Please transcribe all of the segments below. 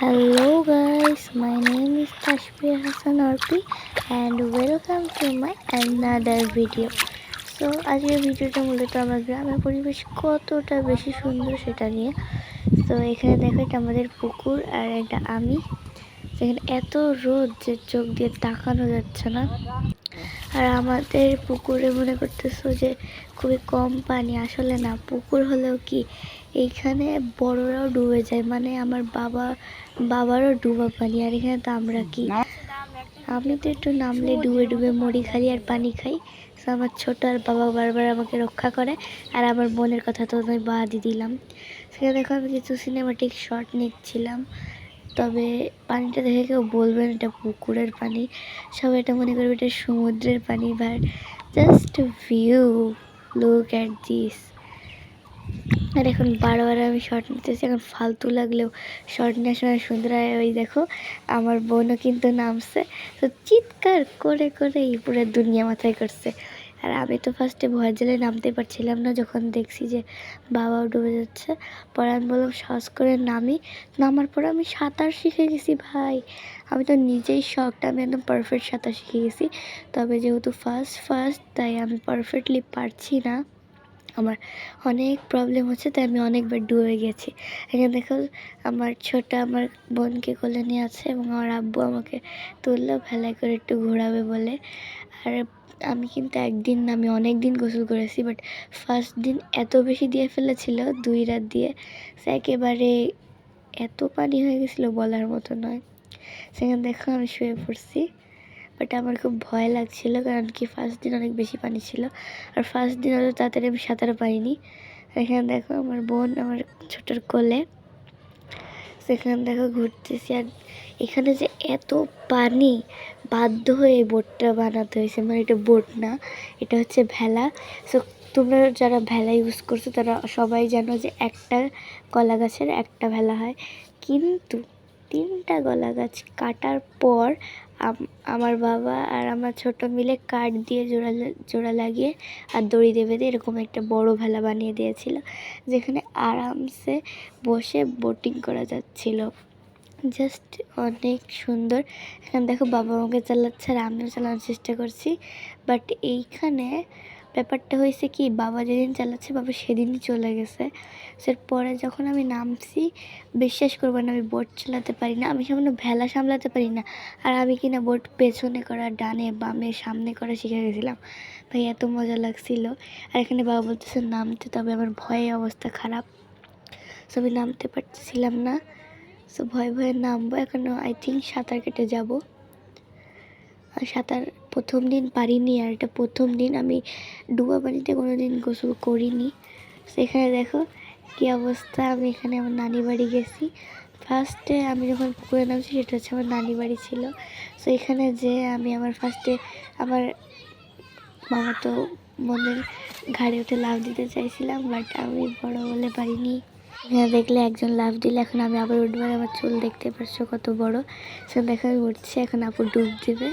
Hello guys, my name is Tashbir Hassan Orpi and welcome to my another video. So আজকের ভিডিওটা মূলত আমার গ্রামের পরিবেশ কতটা বেশি সুন্দর সেটা নিয়ে। তো এখানে দেখো এটা আমাদের পুকুর আর এটা আমি। এখানে এত রোদ যে চোখ দিয়ে তাকানো যাচ্ছে না। আর আমাদের পুকুরে মনে করতেছো যে খুবই কম পানি। আসলে না পুকুর হলেও কি এইখানে বড়রাও ডুবে যায় মানে আমার বাবা, বাবারও ডুবা পানি, আর এখানে তো আমরা কি? আমি তো একটু নামলে ডুবে ডুবে মরি খালি আর পানি খাই। আমার ছোট আর বাবা বারবার আমাকে রক্ষা করে, আর আমার বোনের কথা তো আমি বাদই দিলাম। সেখানে দেখো আমি কিছু সিনেমাটিক শট নিচ্ছিলাম। তবে পানিটা দেখে কেউ বলবেন এটা পুকুরের পানি। সবাই এটা মনে করবে এটা সমুদ্রের পানি but just view look at this আর এখন বারবার আমি শর্ট নিতেছি, এখন ফালতু লাগলেও শর্ট নেওয়ার সময় সুন্দর ওই দেখো, আমার বোনও কিন্তু নামছে। তো চিৎকার করে করে এই পুরো দুনিয়া মাথায় করছে। আর আমি তো ফার্স্টে ভয় জেলে নামতে পারছিলাম না, যখন দেখছি যে বাবাও ডুবে যাচ্ছে। পরে আমি বললাম, সাহস করে নামি। নামার পরে আমি সাঁতার শিখে গেছি ভাই। আমি তো নিজেই শখটা আমি একদম পারফেক্ট সাঁতার শিখে গেছি। তবে যেহেতু ফার্স্ট ফার্স্ট তাই আমি পারফেক্টলি পারছি না। আমার অনেক প্রবলেম হচ্ছে, তাই আমি অনেকবার ডুবে গেছি। এখানে দেখো, আমার ছোট আমার বোনকে কোলে নিয়ে আছে এবং আমার আব্বু আমাকে তুললো, ভেলায় করে একটু ঘোরাবে বলে। আর আমি কিন্তু একদিন আমি অনেক দিন গোসল করেছি বাট ফার্স্ট দিন এত বেশি দিয়ে ফেলেছিল, দুই রাত দিয়ে। সে একেবারে এত পানি হয়ে গেছিল বলার মতো নয়। সেখানে দেখো, আমি শুয়ে পড়ছি। আমার খুব ভয় লাগছিল, কারণ কি ফার্স্ট দিন অনেক বেশি পানি ছিল। আর ফার্স্ট দিন অত তাড়াতাড়ি আমি সাঁতার পারিনি। এখানে দেখো আমার বোন আমার ছোটোর কোলে। সেখানে দেখো ঘুরতেছি আর এখানে যে এত পানি, বাধ্য হয়ে এই বোটটা বানাতে হয়েছে। মানে এটা বোট না, এটা হচ্ছে ভেলা। সো তোমরা যারা ভেলা ইউজ করছ, তারা সবাই জানো যে একটা কলা গাছের একটা ভেলা হয়। কিন্তু তিনটা গলা গাছ কাটার পর আমার বাবা আর আমার ছোট মিলে কাঠ দিয়ে জোড়া জোড়া লাগিয়ে আর দড়ি দিয়ে বেঁধে এরকম একটা বড় ভেলা বানিয়ে দিয়েছিল, যেখানে আরামসে বসে বোটিং করা যাচ্ছিল। জাস্ট অনেক সুন্দর। এখানে দেখো বাবা আমাকে চালাচ্ছে আর আমিও চালানোর চেষ্টা করছি। বাট এইখানে ব্যাপারটা হয়েছে কি, বাবা যেদিন চালাচ্ছে, বাবা সেদিনই চলে গেছে। পরে যখন আমি নামছি, বিশ্বাস করব না, আমি বোট চালাতে পারি না, আমি সামান্য ভেলা সামলাতে পারি না। আর আমি কিনা বোট পেছনে করা ডানে, বামে, সামনে করা শিখে গেছিলাম। ভাই, এত মজা লাগছিল। আর এখানে বাবা বলতেছে, নামতে তবে আমার ভয়ে অবস্থা খারাপ। সো আমি নামতে পারছিলাম না। সো ভয়ে ভয়ে নামবো। এখন আই থিঙ্ক সাঁতার কেটে যাব। সাঁতার প্রথম দিন পারিনি, আর এটা প্রথম দিন আমি ডুবা পানিতে কোনো দিন গোসল করিনি। সেখানে দেখো কী অবস্থা, আমি এখানে আমার নানি বাড়ি গেছি। ফার্স্টে আমি যখন পুকুরে নামছি সেটা হচ্ছে আমার নানি বাড়ি ছিল। সো এখানে যে আমি আমার ফার্স্টে আমার মামা তো বোনের ঘাড়ে উঠে লাভ দিতে চাইছিলাম বাট আমি বড় বলে পারিনি। এখানে দেখলে একজন লাভ দিলে, এখন আমি আবার উঠবার আমার চুল দেখতে পারছ কত বড়। সে দেখো উঠছে, এখন আপু ডুব দিবে।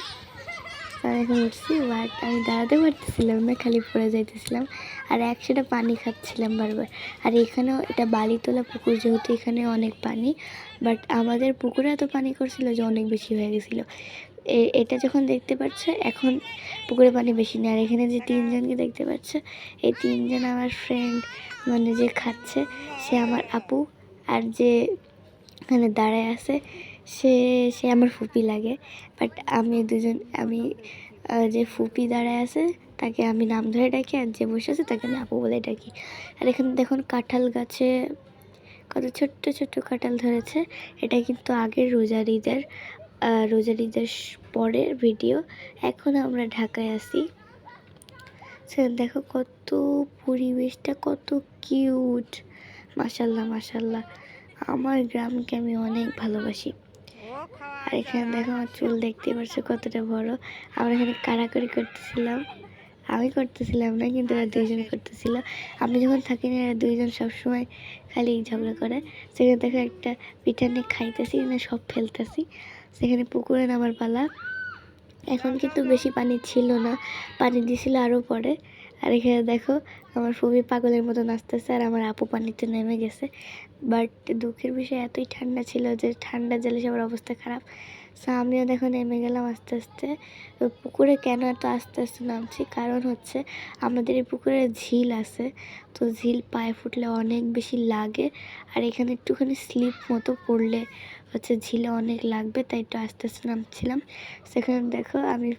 এখন উঠছি, বাট আমি দাঁড়াতে পারতেছিলাম না, খালি পড়ে যাইতেছিলাম। আর একসাথে পানি খাচ্ছিলাম বারবার। আর এখানেও এটা বালি তোলা পুকুর, যেহেতু এখানে অনেক পানি, বাট আমাদের পুকুরে এত পানি করছিল যে অনেক বেশি হয়ে গেছিল। এটা যখন দেখতে পাচ্ছ এখন পুকুরে পানি বেশি নেই। আর এখানে যে তিনজনকে দেখতে পাচ্ছ, এই তিনজন আমার ফ্রেন্ড মানে যে খাচ্ছে, সে আমার আপু, আর যে এখানে দাঁড়ায় আছে সে সে আমার ফুপি লাগে। বাট আমি দুজন, আমি যে ফুপি দাঁড়ায় আছে, তাকে আমি নাম ধরে ডাকি আর যে বসে আছে তাকে আমি আপু বলে ডাকি। আর এখানে দেখুন কাঁঠাল গাছে কত ছোট্ট ছোট্ট কাঁঠাল ধরেছে। এটা কিন্তু আগের রোজার ঈদের রোজার ঈদের পরের ভিডিও। এখন আমরা ঢাকায় আসি দেখো কত পরিবেশটা, কত কিউট। মাসাল্লাহ মাসাল্লাহ আমার গ্রামকে আমি অনেক ভালোবাসি। আর এখানে দেখো আমার চুল দেখতে পারছ কতটা বড়। আমরা এখানে কারাকরি করতেছিলাম। আমি করতেছিলাম না, কিন্তু এরা দুইজন করতেছিল। আমি যখন থাকি না এরা দুইজন সবসময় খালি ঝগড়া করে। সেখানে দেখো একটা পিঠা নিয়ে খাইতেছি, না সব ফেলতেছি। সেখানে পুকুরে নামার পালা। এখন কিন্তু বেশি পানি ছিল না। পানি দিয়েছিল আরও পরে। আর এখানে দেখো, আমার খুবই পাগলের মতো নাচতেছে আর আমার আপু পানিতে নেমে গেছে। বাট দুঃখের বিষয় এতই ঠান্ডা ছিল যে ঠান্ডা জলে সবার অবস্থা খারাপ। সো আমিও দেখো নেমে গেলাম আস্তে আস্তে। পুকুরে কেন এত আস্তে আস্তে নামছি? কারণ হচ্ছে আমাদের এই পুকুরে ঝিল আছে। তো ঝিল পায়ে ফুটলে অনেক বেশি লাগে আর এখানে একটুখানি স্লিপ মতো পড়লে হচ্ছে ঝিলে অনেক লাগবে, তাই একটু আস্তে আস্তে নামছিলাম। সেখানে দেখো আমি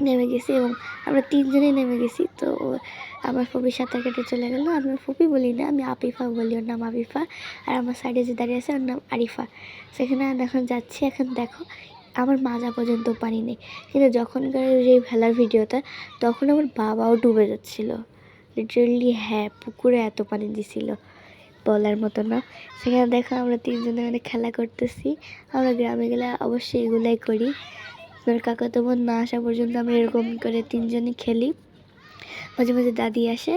নেমে গেছি এবং আমরা তিনজনেই নেমে গেছি। তো আমার ফুপি সাঁতার কেটে চলে গেলো। আমি ফুপি বলি না, আমি আপিফা বলি। ওর নাম আপিফা। আর আমার সাইডে যে দাঁড়িয়ে আছে, ওর নাম আরিফা। সেখানে এখন যাচ্ছি। এখন দেখো, আমার মাজা পর্যন্ত পানি নেই। কিন্তু যখনকার যে ভেলার ভিডিওটা, তখন আমার বাবাও ডুবে যাচ্ছিল। লিটারেলি হ্যাঁ পুকুরে এত পানি দিছিল। বলার মতো না। সেখানে দেখো, আমরা তিনজনে মানে খেলা করতেছি। আমরা গ্রামে গেলে অবশ্যই এগুলাই করি। আমার কাকাতো বোন না আসা পর্যন্ত আমি এরকম করে তিনজনই খেলি। মাঝে মাঝে দাদি আসে,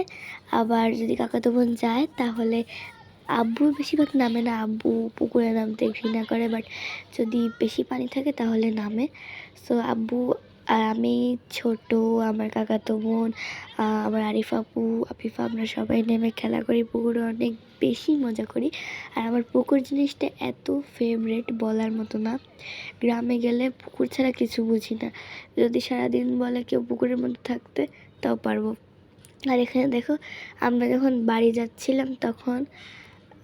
আবার যদি কাকাতো বোন যায় তাহলে আব্বু বেশিরভাগ নামে না, আব্বু পুকুরে নামতে ঘৃণা করে বাট যদি বেশি পানি থাকে তাহলে নামে। সো আব্বু আমি ছোট আমার কাকাতো বোন আমার আরিফ আপু, আফিফা আমরা সবাই নেমে খেলা করি, পুকুরে অনেক বেশি মজা করি। আর আমার পুকুর জিনিসটা এত ফেভারেট বলার মতো না। গ্রামে গেলে পুকুর ছাড়া কিছু বুঝি না। যদি সারাদিন বলে কেউ পুকুরের মধ্যে থাকতে, তাও পারব। আর এখানে দেখো, আমরা যখন বাড়ি যাচ্ছিলাম তখন,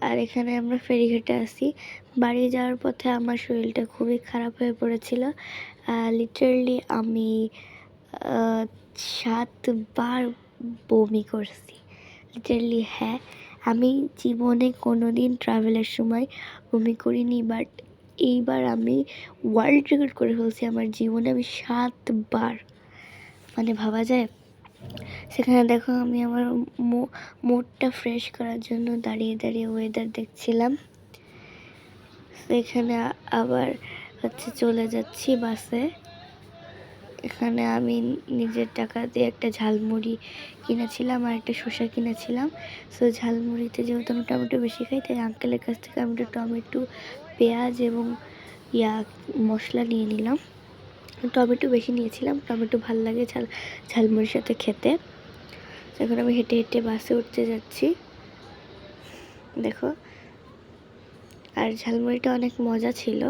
আর এখানে আমরা ফেরিঘাটে আসি বাড়ি যাওয়ার পথে আমার শরীরটা খুবই খারাপ হয়ে পড়েছিল। লিটারালি আমি সাতবার বমি করছি। লিটারলি হ্যাঁ আমি জীবনে কোনো দিন ট্রাভেলের সময় বমি করিনি বাট এইবার আমি ওয়ার্ল্ড রেকর্ড করে ফেলছি আমার জীবনে আমি সাতবার। মানে ভাবা যায়? সেখানে দেখো আমি আমার মুডটা ফ্রেশ করার জন্য দাঁড়িয়ে দাঁড়িয়ে ওয়েদার দেখছিলাম। সেখানে আবার হচ্ছে চলে যাচ্ছি বাসে। এখানে আমি নিজের টাকা দিয়ে একটা ঝালমুড়ি কিনেছিলাম আর একটা শসা কিনেছিলাম। সো ঝালমুড়িতে যেহেতু আমি টমেটো বেশি খাই, তাই আঙ্কেলের কাছ থেকে আমি একটু টমেটো, পেঁয়াজ এবং ইয়া, মশলা নিয়ে নিলাম। টমেটো বেশি নিয়েছিলাম, টমেটো ভালো লাগে ঝাল, ঝালমুড়ির সাথে খেতে। এখন আমি হেঁটে হেঁটে বাসে উঠতে যাচ্ছি। দেখো, আর ঝালমুড়িটা অনেক মজা ছিল।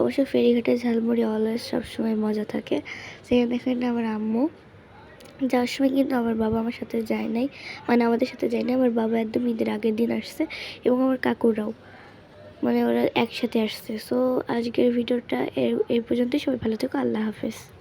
অবশ্য ফেরিঘাটে ঝালমুড়ি অলওয়েজ সবসময় মজা থাকে। সেখানে দেখেন আমার আম্মু। যাওয়ার সময় কিন্তু আমার বাবা আমার সাথে যায় নাই। মানে আমাদের সাথে যায় নাই, আমার বাবা একদম ঈদের আগের দিন আসছে এবং আমার কাকুরাও। মানে ওরা একসাথে আসছে। সো আজকের ভিডিওটা এই পর্যন্তই। সবাই ভালো থেকো, আল্লাহ হাফেজ।